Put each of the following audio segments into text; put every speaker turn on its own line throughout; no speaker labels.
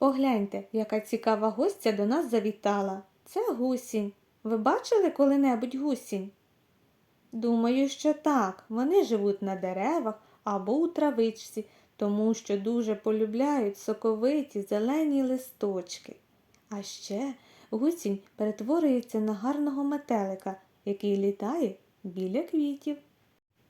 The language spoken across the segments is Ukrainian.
Погляньте, яка цікава гостя до нас завітала. Це гусінь. Ви бачили коли-небудь гусінь? Думаю, що так. Вони живуть на деревах або у травичці, тому що дуже полюбляють соковиті зелені листочки. А ще гусінь перетворюється на гарного метелика, який літає біля квітів.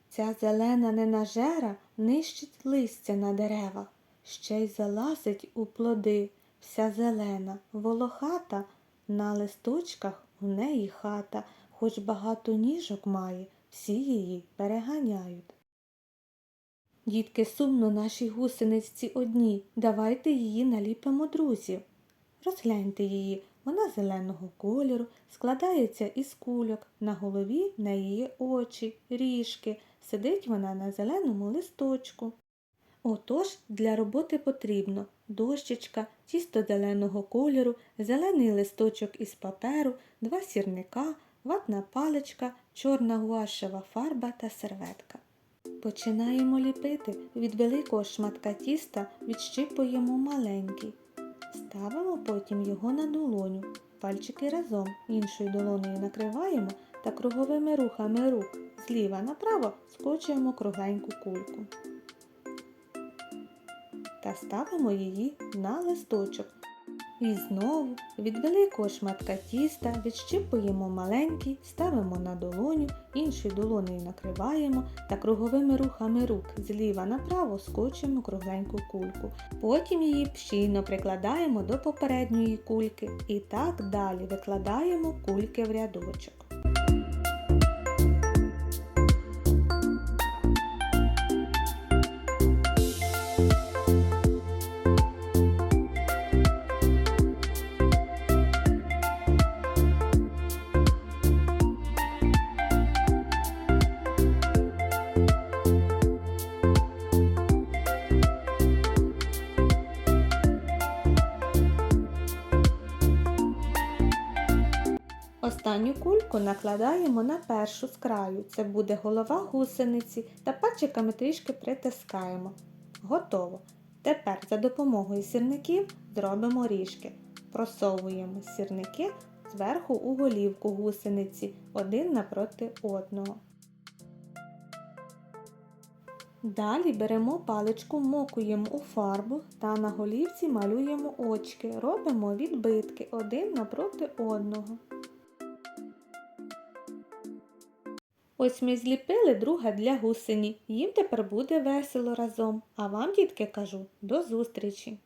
Ця зелена ненажера нищить листя на деревах, ще й залазить у плоди, вся зелена, волохата, на листочках у неї хата, хоч багато ніжок має, всі її переганяють. Дітки, сумно нашій гусениці одній, давайте її наліпимо друзів. Розгляньте її, вона зеленого кольору, складається із кульок, на голові неї є очі, ріжки, сидить вона на зеленому листочку. Отож, для роботи потрібно дощечка, тісто зеленого кольору, зелений листочок із паперу, два сірника, ватна паличка, чорна гуашева фарба та серветка. Починаємо ліпити. Від великого шматка тіста відщипуємо маленький. Ставимо потім його на долоню. Пальчики разом іншою долонею накриваємо та круговими рухами рук зліва направо скочуємо кругленьку кульку. Та ставимо її на листочок. І знову від великого шматка тіста відщипуємо маленький, ставимо на долоню, іншою долонею накриваємо та круговими рухами рук зліва направо скочуємо кругленьку кульку. Потім її щільно прикладаємо до попередньої кульки і так далі викладаємо кульки в рядочок. Останню кульку накладаємо на першу з краю. Це буде голова гусениці та пальчиками трішки притискаємо. Готово. Тепер за допомогою сірників зробимо ріжки. Просовуємо сірники зверху у голівку гусениці один напроти одного. Далі беремо паличку, мокуємо у фарбу та на голівці малюємо очки. Робимо відбитки один напроти одного. Ось ми зліпили друга для гусені. Їм тепер буде весело разом. А вам, дітки, кажу, до зустрічі!